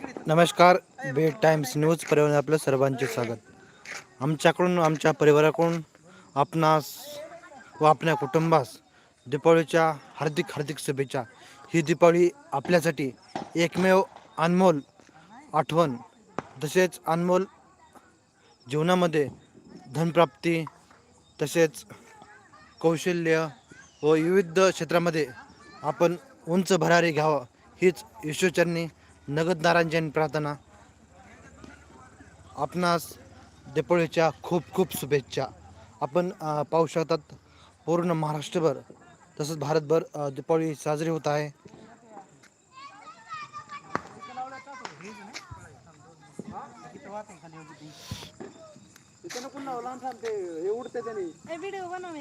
नमस्कार bed times news परिवार आपलं सर्वांचे स्वागत. आमच्याकडून आमच्या परिवाराकडून आपणास व आपल्या कुटुंबास दीपावलीच्या हार्दिक हार्दिक शुभेच्छा. ही दीपावली आपल्यासाठी एकमेव अनमोल आठवण तसेच अनमोल जीवनामध्ये धनप्राप्ती तसेच कौशल्य व विविध क्षेत्रामध्ये आपण उंच भरारी घ्यावं हीच ईश्वरचरणी नगददारांची प्रार्थना. आपणास दीपावलीच्या खूप खूप शुभेच्छा. आपण पाहू शकतात पूर्ण महाराष्ट्रभर तसंच भारतभर दीपावली साजरी होत आहे. व्हिडिओ बनव